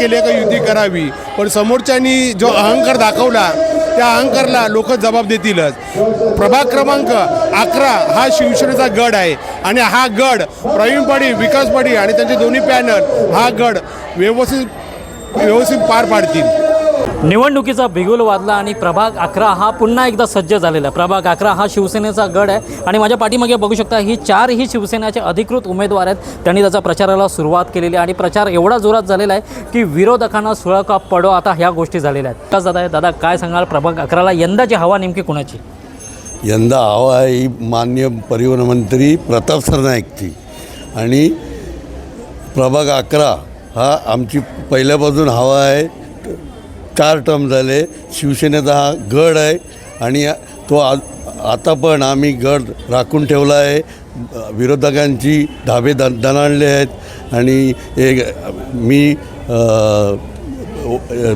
केली आहे केले का युती करावी? पण समोरच्यांनी जो अहंकार दाखवला त्या अहंकारला लोक जबाब देतीलच. प्रभाग क्रमांक अकरा हा शिवसेनेचा गड आहे. आणि हा गड प्रवीण पाडी विकास पाडी आणि त्यांचे दोन्ही पॅनल हा गड व्यवस्थित व्यवस्थित पार पाडतील. निवडणुकीचा बिगुल वाजला आणि प्रभाग अकरा हा पुन्हा एकदा सज्ज झालेला आहे. प्रभाग अकरा हा शिवसेनेचा गड आहे. आणि माझ्या पाठीमागे बघू शकता ही चारही शिवसेनेचे अधिकृत उमेदवार आहेत. त्यांनी त्याचा प्रचाराला सुरुवात केलेली आहे. आणि प्रचार एवढा जोरात झालेला आहे की विरोधकांना सुळका पडो आता ह्या गोष्टी झालेल्या आहेत. कसं दादा दादा काय सांगाल? प्रभाग अकराला यंदाची हवा नेमकी कुणाची? यंदा हवा आहे ही मान्य परिवहन मंत्री प्रताप सरनाईकची आणि प्रभाग अकरा हा आमची पहिल्यापासून हवा आहे. चार टर्म झाले. शिवसेनेचा हा गड आहे आणि तो आ आता पण आम्ही गड राखून ठेवला आहे. विरोधकांची धाबे द दणाणले आहेत आणि एक मी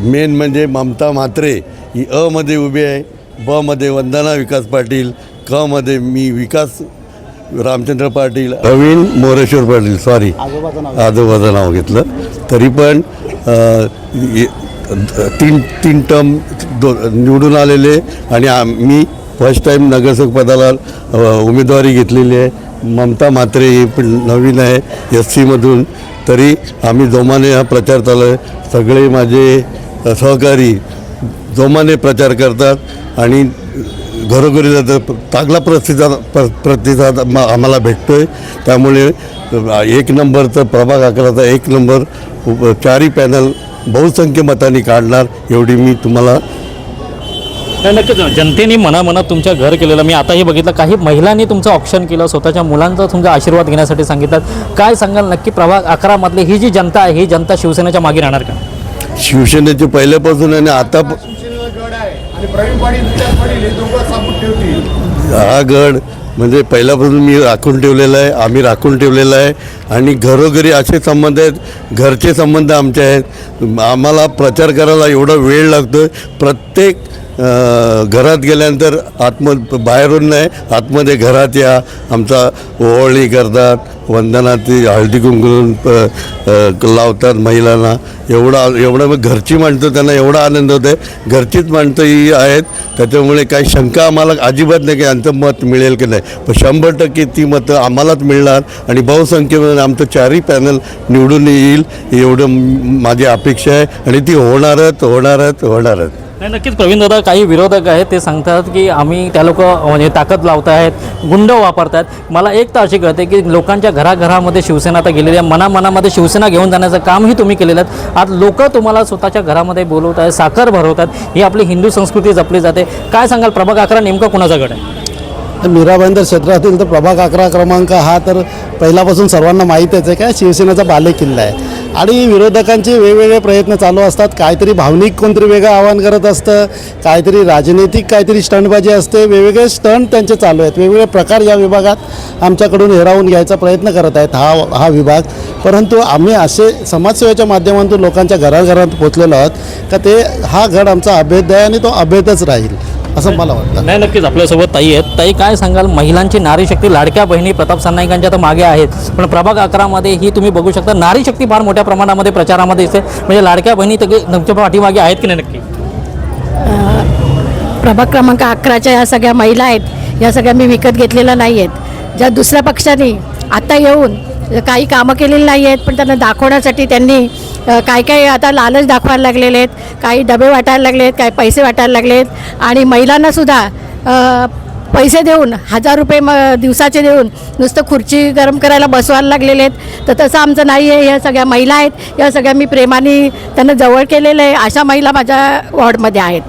मेन म्हणजे ममता म्हात्रे ही अमध्ये उभी आहे. ब मध्ये वंदना विकास पाटील क मध्ये मी विकास रामचंद्र पाटील प्रवीण मोरेश्वर पाटील सॉरी आजोबाचं नाव घेतलं. तरी पण तीन तीन टर्म दो निवडून आलेले आणि आम्ही फर्स्ट टाईम नगरसेवक पदाला उमेदवारी घेतलेली आहे. ममता म्हात्रे ही पण नवीन आहे एस सीमधून तरी आम्ही जोमाने हा प्रचार चालू आहे. सगळे माझे सहकारी जोमाने प्रचार करतात आणि घरोघरी जातं चांगला प्रतिसाद प्र प्रतिसाद आम्हाला भेटतो आहे त्यामुळे एक नंबरचं प्रभाग अकराचा एक नंबर चारही पॅनल बहुसंख्य मतांनी काढणार एवढी मी तुम्हाला नाही, नक्कीच. जनतेने मनामनात तुमच्या घर केलेलं मी आताही बघितलं काही महिलांनी तुमचं ऑप्शन केलं स्वतःच्या मुलांचा तुमचा आशीर्वाद घेण्यासाठी सांगितलं. काय सांगाल? नक्की प्रभाग अकरामधली ही जी जनता आहे ही जनता शिवसेनेच्या मागे राहणार का? शिवसेनेचे पहिल्यापासून आणि आता हे हा गड म्हणजे पहिल्यापासून मी राखून ठेवलेलं आहे आम्ही राखून ठेवलेलं आहे. आणि घरोघरी असे संबंध आहेत घरचे संबंध आमचे आहेत. आम्हाला प्रचार करायला एवढा वेळ लागतो आहे प्रत्येक घरात गेल्यानंतर आत्म बाहेरून नाही आतमध्ये घरात या आमचा ओवाळणी करतात वंदनाची हळदी कुंकून लावतात महिलांना. एवढा एवढं मग घरची माणसं त्यांना एवढा आनंद होतो आहे घरचीच माणसं ही आहेत त्याच्यामुळे काही शंका आम्हाला अजिबात नाही की यांचं मत मिळेल की नाही. पण शंभर टक्के ती मतं आम्हालाच मिळणार आणि बहुसंख्येमध्ये आमचं चारही पॅनल निवडून येईल एवढं माझी अपेक्षा आहे आणि ती होणारच होणारच होणारच. नाही नक्कीच प्रवीण दादा काही विरोधक आहेत ते सांगतात की आम्ही त्या लोक म्हणजे ताकद लावत आहेत गुंड वापरत आहेत मला एक तर अशी कळते की लोकांच्या घराघरामध्ये शिवसेना आता गेलेली आहे. मनामनामध्ये शिवसेना घेऊन जाण्याचं कामही तुम्ही केलेलं आहे आज लोक तुम्हाला स्वतःच्या घरामध्ये बोलवत आहेत साखर भरवतात ही आपली हिंदू संस्कृती जपली जाते. काय सांगाल प्रभाग अकरा नेमका कुणाचा गड आहे? तर मीराबाईंदर क्षेत्रातील तर प्रभाग अकरा क्रमांक हा तर पहिल्यापासून सर्वांना माहीतच आहे. काय शिवसेनेचा बालेकिल्ला आहे. आणि विरोधकांचे वेगवेगळे प्रयत्न चालू असतात. काहीतरी भावनिक कोणतरी वेगळं आवाहन करत असतं. काहीतरी राजनैतिक काहीतरी स्टंटबाजी असते. वेगवेगळे स्टंट त्यांचे चालू आहेत. वेगवेगळे प्रकार या विभागात आमच्याकडून हेरावून घ्यायचा प्रयत्न करत आहेत हा हा विभाग. परंतु आम्ही असे समाजसेवेच्या माध्यमातून लोकांच्या घराघरात पोचलेलो आहोत का ते हा गड आमचा अभेद आहे आणि तो अभेदच राहील. असं मला वाटतं. नाही नक्कीच. आपल्यासोबत ताई आहेत. ताई काय सांगाल? महिलांची नारी शक्ती लाडक्या बहिणी प्रताप सरनाईकांच्या तर मागे आहेत. पण प्रभाग अकरामध्ये ही तुम्ही बघू शकता नारी शक्ती फार मोठ्या प्रमाणामध्ये प्रचारामध्ये दिसते. म्हणजे लाडक्या बहिणी तर तुमच्या पाठीमागे आहेत की नाही नक्की? प्रभाग क्रमांक अकराच्या या सगळ्या महिला आहेत. या सगळ्या मी विकत घेतलेल्या नाही आहेत. ज्या दुसऱ्या पक्षाने आता येऊन काही कामं केलेली नाही आहेत पण त्यांना दाखवण्यासाठी त्यांनी काय काय आता लालच दाखवायला लागलेले आहेत काही डबे वाटायला लागले आहेत काही पैसे वाटायला लागले आहेत आणि महिलांनासुद्धा पैसे देऊन हजार रुपये म दिवसाचे देऊन नुसतं खुर्ची गरम करायला बसवायला लागलेले आहेत. तर तसं आमचं नाही आहे. या सगळ्या महिला आहेत. या सगळ्या मी प्रेमाने त्यांना जवळ केलेलं आहे. अशा महिला माझ्या वॉर्डमध्ये आहेत.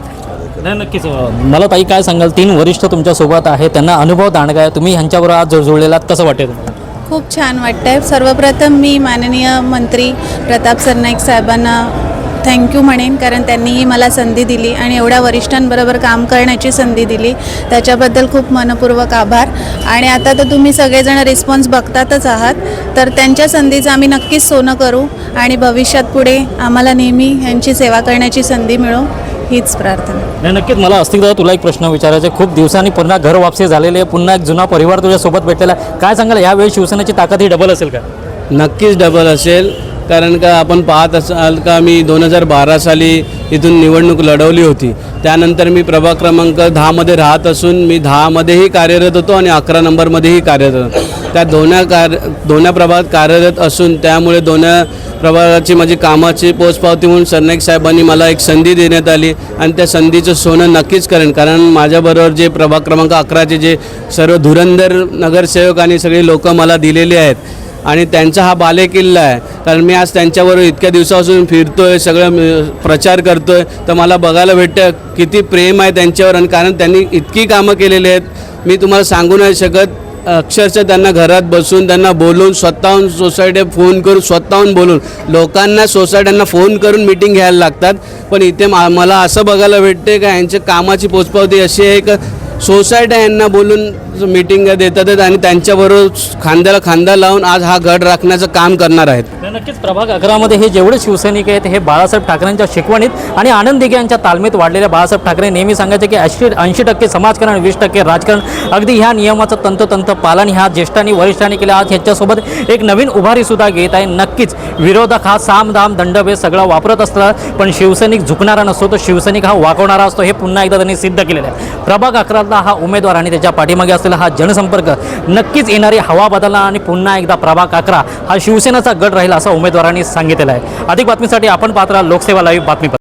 नाही नक्कीच. मला ताई काय सांगाल? तीन वरिष्ठ तुमच्यासोबत आहे त्यांना अनुभव दांडगा आहे तुम्ही ह्यांच्याबरोबर आज जुळ- कसं वाटेल तुम्हाला? खूप छान वाटतं आहे सर्वप्रथम मी माननीय मंत्री प्रताप सरनाईक साहेबांना थँक्यू म्हणेन कारण त्यांनीही मला संधी दिली आणि एवढ्या वरिष्ठांबरोबर काम करण्याची संधी दिली. त्याच्याबद्दल खूप मनपूर्वक आभार. आणि आता तर तुम्ही सगळेजण रिस्पॉन्स बघतातच आहात. तर त्यांच्या संधीचं आम्ही नक्कीच सोनं करू आणि भविष्यात पुढे आम्हाला नेहमी यांची सेवा करण्याची संधी मिळो. हीच प्रार्थना. नाही नक्कीच. मला अस्तिक दादा तुला एक प्रश्न विचारायचा आहे. खूप दिवसांनी पुन्हा घर वापसी झालेली आहे. पुन्हा एक जुना परिवार तुझ्यासोबत भेटलेला आहे. काय सांगाल? यावेळी शिवसेनेची ताकद ही डबल असेल का? नक्कीच डबल असेल. कारण का आपण पाहत असाल का मी दोन हजार बारा साली इथून निवडणूक लढवली होती. त्यानंतर मी प्रभाग क्रमांक दहामध्ये राहत असून मी दहामध्येही कार्यरत होतो आणि अकरा नंबरमध्येही कार्यरत होतो. त्या दोन्या कार दोन्या प्रभागात कार्यरत असून त्यामुळे दोन्या प्रभागाची माझी कामाची पोचपावती म्हणून सरनाईक साहेबांनी मला एक संधी देण्यात आली आणि त्या संधीचं सोनं नक्कीच करेन. कारण माझ्याबरोबर जे प्रभाग क्रमांक अकराचे जे सर्व धुरंधर नगरसेवक आणि सगळे लोक मला दिलेले आहेत आणि त्यांचा हा बालेकिल्ला आहे. कारण मी आज त्यांच्याबरोबर इतक्या दिवसापासून फिरतोय सगळं म- प्रचार करतोय. तर मला बघायला भेटतं किती प्रेम आहे त्यांच्यावर आणि कारण त्यांनी इतकी कामं केलेली आहेत. मी तुम्हाला सांगू नाही शकत. अक्षरशः त्यांना घरात बसून त्यांना बोलून स्वतःहून सोसायटी फोन करून स्वतःहून बोलून. लोकांना सोसायट्यांना फोन करून मिटिंग घ्यायला लागतात. पण इथे मा- मला असं बघायला भेटते का यांच्या कामाची पोचपावती अशी आहे का? सोसायट्या यांना बोलून मीटिंग देतात आणि त्यांच्याबरोबर खांद्याला खांदा लावून आज हा गड राखण्याचं काम करणार आहेत. नक्कीच प्रभाग अकरामध्ये हे जेवढे शिवसैनिक आहेत हे बाळासाहेब ठाकरेंच्या शिकवणीत आणि आनंद दिघे यांच्या तालमीत वाढलेल्या बाळासाहेब ठाकरे नेहमी सांगायचे की ऐंशी ऐंशी टक्के समाजकारण वीस टक्के राजकारण. अगदी ह्या नियमाचं तंतोतंत पालन ह्या ज्येष्ठांनी वरिष्ठांनी केलं. आज ह्याच्यासोबत एक नवीन उभारी सुद्धा घेत आहे. नक्कीच विरोधक हा साम दाम दंडभेद सगळं वापरत असला पण शिवसैनिक झुकणारा नसतो तो शिवसैनिक हा वाकवणारा असतो. हे पुन्हा एकदा त्यांनी सिद्ध केलेलं आहे. प्रभाग अकरातला हा उमेदवार आणि त्याच्या पाठीमागे असलेला हा जनसंपर्क नक्कीच येणारी हवा बदलला आणि पुन्हा एकदा प्रभा काकरा हा शिवसेनेचा गड राहील असं उमेदवारांनी सांगितलेला आहे. अधिक बातमीसाठी आपण पात्र लोकसेवा लाईव्ह बातमीपत्र.